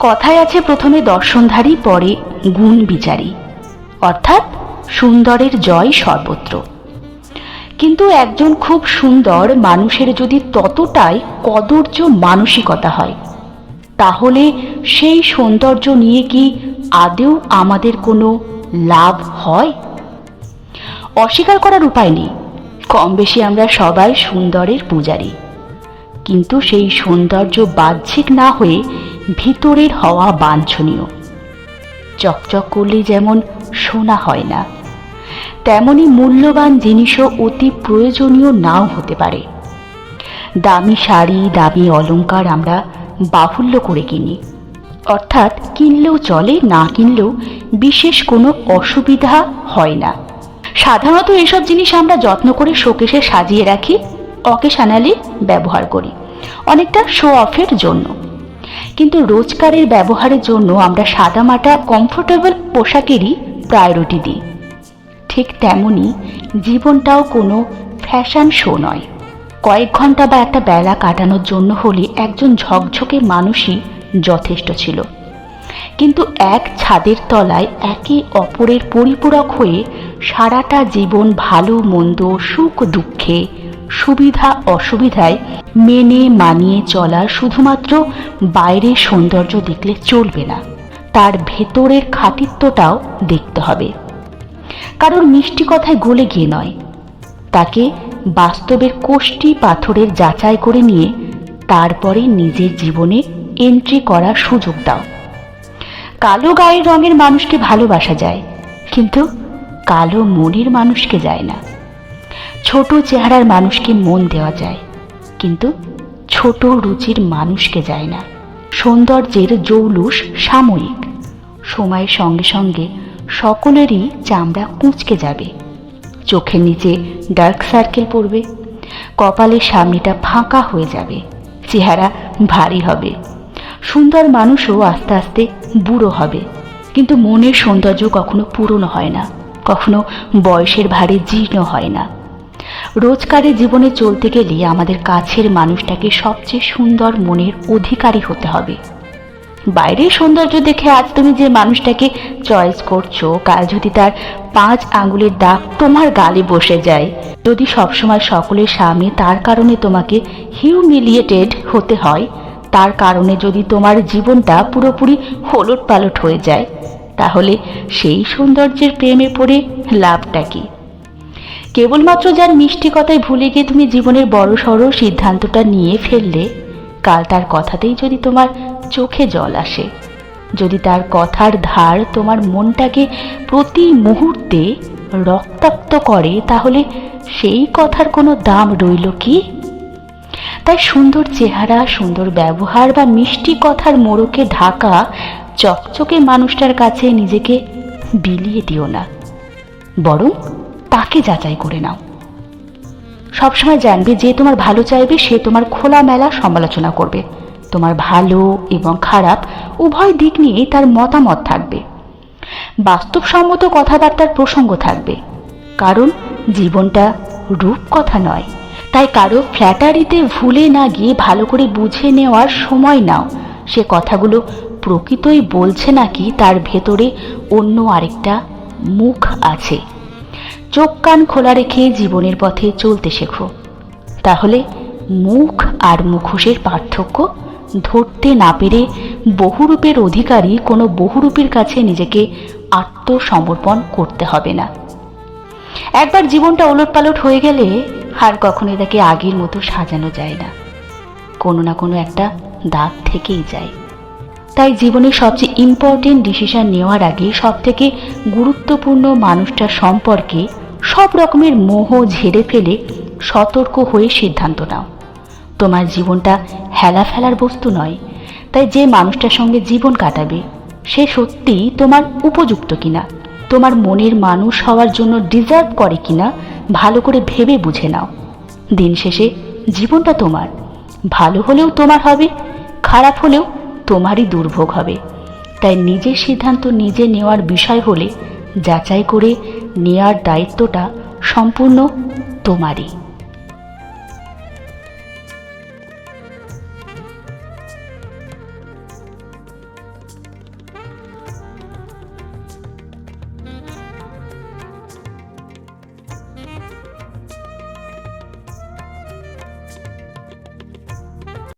কথায় আছে প্রথমে দর্শনধারী, পরে গুণ বিচারী। অর্থাৎ সুন্দরের জয় সর্বত্র। কিন্তু একজন খুব সুন্দর মানুষের যদি ততটাই কদর্য মানসিকতা হয়, তাহলে সেই সৌন্দর্য নিয়ে কি আদেও আমাদের কোনো লাভ হয়? অস্বীকার করার উপায় নেই। কম বেশি আমরা সবাই সুন্দরের পূজারী। কিন্তু সেই সৌন্দর্য বাহ্যিক না হয়ে ভিতরের হওয়া বাঞ্ছনীয়। চকচক করলে যেমন সোনা হয় না, তেমনি মূল্যবান জিনিসও অতি প্রয়োজনীয় নাও হতে পারে। দামি শাড়ি, দামি অলংকার আমরা বাহুল্য করে কিনি। অর্থাৎ কিনলেও চলে, না কিনলেও বিশেষ কোনো অসুবিধা হয় না। সাধারণত এসব জিনিস আমরা যত্ন করে শোকেশে সাজিয়ে রাখি। অকেশানালি ব্যবহার করি। অনেকটা শো অফের জন্য। কিন্তু রোজকারের ব্যবহারের জন্য আমরা সাদামাটা কমফোর্টেবল পোশাকেরই প্রায়োরিটি দিই। ঠিক তেমনি জীবনটাও কোনো ফ্যাশন শো নয়। কয়েক ঘণ্টা বা একটা বেলা কাটানোর জন্য হলে একজন ঝকঝকে মানুষই যথেষ্ট ছিল। কিন্তু এক ছাদের তলায় একে অপরের পরিপূরক হয়ে সারাটা জীবন ভালো, মন্দ সুখ দুঃখে সুবিধা অসুবিধায় মেনে মানিয়ে চলার শুধুমাত্র বাইরের সৌন্দর্য দেখলে চলবে না। তার ভেতরের খাতিত্বটাও দেখতে হবে। কারণ মিষ্টি কথায় গলে গিয়ে নয়। তাকে বাস্তবের কোষ্টি পাথরের যাচাই করে নিয়ে তারপরে নিজের জীবনে এন্ট্রি করার সুযোগ দাও। কালো গায়ের রঙের মানুষকে ভালোবাসা যায়, কিন্তু কালো মনের মানুষকে যায় না। ছোট চেহারার মানুষকে মন দেওয়া যায়, কিন্তু ছোট রুচির মানুষকে যায় না। সৌন্দর্যের জৌলুস সাময়িক। সময়ের সঙ্গে সঙ্গে সকলেরই চামড়া কুঁচকে যাবে। চোখের নিচে ডার্ক সার্কেল পড়বে। কপালের সামনেটা ফাঁকা হয়ে যাবে। চেহারা ভারী হবে। সুন্দর মানুষও আস্তে আস্তে বুড়ো হবে। কিন্তু মনের সৌন্দর্য কখনো পুরনো হয় না। কখনো বয়সের ভারে জীর্ণ হয় না। রোজকারের জীবনে চলতে গেলে আমাদের কাছের মানুষটাকে সবচেয়ে সুন্দর মনের অধিকারী হতে হবে। বাইরের সৌন্দর্য দেখে আজ তুমি যে মানুষটাকে চয়েস করছ, কাল যদি তার পাঁচ আঙ্গুলের দাগ তোমার গালে বসে যায়, যদি সবসময় সকলের সামনে তার কারণে তোমাকে হিউমিলিয়েটেড হতে হয়, তার কারণে যদি তোমার জীবনটা পুরোপুরি হলট পালট হয়ে যায়, তাহলে সেই সৌন্দর্যের প্রেমে পড়ে লাভটা কি? কেবলমাত্র যার মিষ্টি কথায় ভুলে গিয়ে তুমি জীবনের বড় সড়ো সিদ্ধান্তটা নিয়ে ফেললে, কাল তার কথাতেই যদি তোমার চোখে জল আসে, যদি তার কথার ধার তোমার মনটাকে প্রতি মুহূর্তে রক্তাক্ত করে, তাহলে সেই কথার কোনো দাম রইল কি? তাই সুন্দর চেহারা, সুন্দর ব্যবহার বা মিষ্টি কথার মোড়কে ঢাকা চকচকে মানুষটার কাছে নিজেকে বিলিয়ে দিও না। বরং তাকে যাচাই করে নাও। সবসময় জানবে যে তোমার ভালো চাইবে, সে তোমার খোলামেলা সমালোচনা করবে। তোমার ভালো এবং খারাপ উভয় দিক নিয়েই তার মতামত থাকবে। বাস্তবসম্মত কথাবার্তার প্রসঙ্গ থাকবে। কারণ জীবনটা রূপ কথা নয়। তাই কারও ফ্ল্যাটারিতে ভুলে না গিয়ে ভালো করে বুঝে নেওয়ার সময় নাও। সে কথাগুলো প্রকৃতই বলছে নাকি তার ভেতরে অন্য আরেকটা মুখ আছে। চোখ কান খোলা রেখে জীবনের পথে চলতে শেখো। তাহলে মুখ আর মুখোশের পার্থক্য ধরতে না পেরে বহুরূপের অধিকারী কোনো বহুরূপের কাছে নিজেকে আত্মসমর্পণ করতে হবে না। একবার জীবনটা ওলটপালট হয়ে গেলে আর কখনোই তাকে আগের মতো সাজানো যায় না। কোনো না কোনো একটা দাগ থেকেই যায়। তাই জীবনের সবচেয়ে ইম্পর্টেন্ট ডিসিশন নেওয়ার আগে সব থেকে গুরুত্বপূর্ণ মানুষটা সম্পর্কে সব রকমের মোহ ঝেড়ে ফেলে সতর্ক হয়ে সিদ্ধান্ত নাও। তোমার জীবনটা হেলা ফেলার বস্তু নয়, তাই যে মানুষটার সঙ্গে জীবন কাটাবে, সে সত্যিই তোমার উপযুক্ত কিনা, তোমার মনের মানুষ হওয়ার জন্য ডিজার্ভ করে কিনা, ভালো করে ভেবে বুঝে নাও। দিন শেষে জীবনটা তোমার, ভালো হলেও তোমার হবে, খারাপ হলেও তোমারই দুর্ভোগ হবে। তাই নিজের সিদ্ধান্ত নিজে নেওয়ার বিষয় হলে যাচাই করে নেওয়ার দায়িত্বটা সম্পূর্ণ তোমারই।